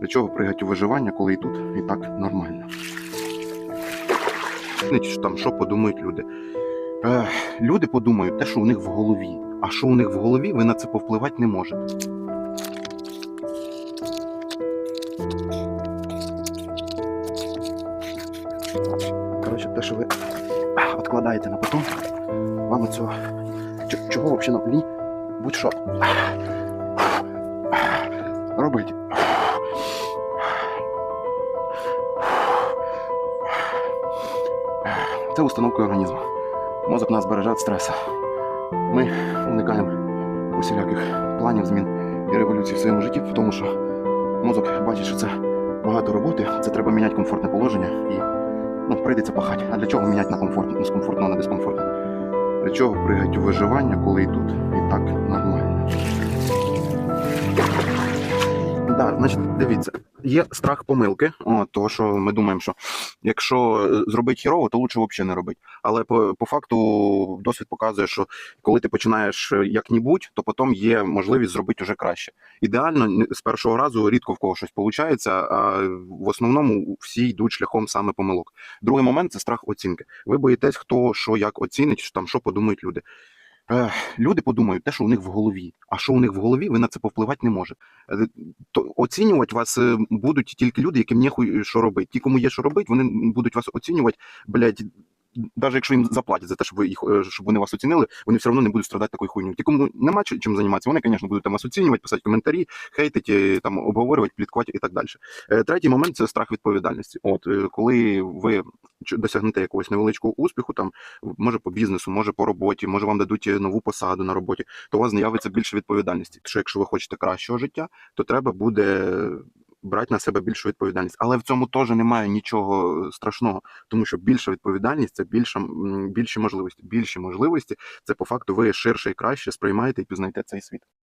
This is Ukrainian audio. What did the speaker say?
Для чого пригати у виживання, коли і тут і так нормально? Там, що подумають люди. Е, люди подумають те, що у них в голові. А що у них в голові, ви на це повпливати не можете. Коротше, те, що ви відкладаєте на потом, вам цього. Чого взагалі лінь? Будь-що. Робить. Це установка організму. Мозок нас береже від стресу. Ми уникаємо усіляких планів, змін і революцій в своєму житті, тому що мозок бачить, що це багато роботи, це треба міняти комфортне положення і ну, прийдеться пахати. А для чого міняти на комфортне, з комфортного на дискомфортне? Для чого пригати у виживання, коли і тут і так нормально? Значить, дивіться, є страх помилки, о, того, що ми думаємо, що якщо е, зробити хірово, то лучше взагалі не робити. Але по, по факту досвід показує, що коли ти починаєш е, як-небудь, то потім є можливість зробити вже краще. Ідеально з першого разу рідко в кого щось виходить, а в основному всі йдуть шляхом саме помилок. Другий момент це страх оцінки. Ви боїтесь, хто що як оцінить, що там що подумають люди. Е, люди подумають те, що у них в голові. А що у них в голові, ви на це повпливати не можете. Е, То оцінювати вас е, будуть тільки люди, яким нехуй що робити. Ті, кому є що робити, вони будуть вас оцінювати, блядь. Навіть якщо їм заплатять за те, щоб ви їх е, щоб вони вас оцінили, вони все одно не будуть страдати такою хуйню. Ті, кому нема чим займатися, вони, звісно, будуть там вас оцінювати, писати коментарі, хейтити, там обговорювати, пліткувати і так далі. Е, Третій момент це страх відповідальності. От е, коли ви досягнете якогось невеличкого успіху, там може по бізнесу, може по роботі, може вам дадуть е, нову посаду на роботі, то у вас з'явиться більше відповідальності. Що якщо ви хочете кращого життя, то треба буде брати на себе більшу відповідальність. Але в цьому теж немає нічого страшного, тому що більша відповідальність це більша, більші можливості. Більші можливості це по факту ви ширше і краще сприймаєте і пізнаєте цей світ.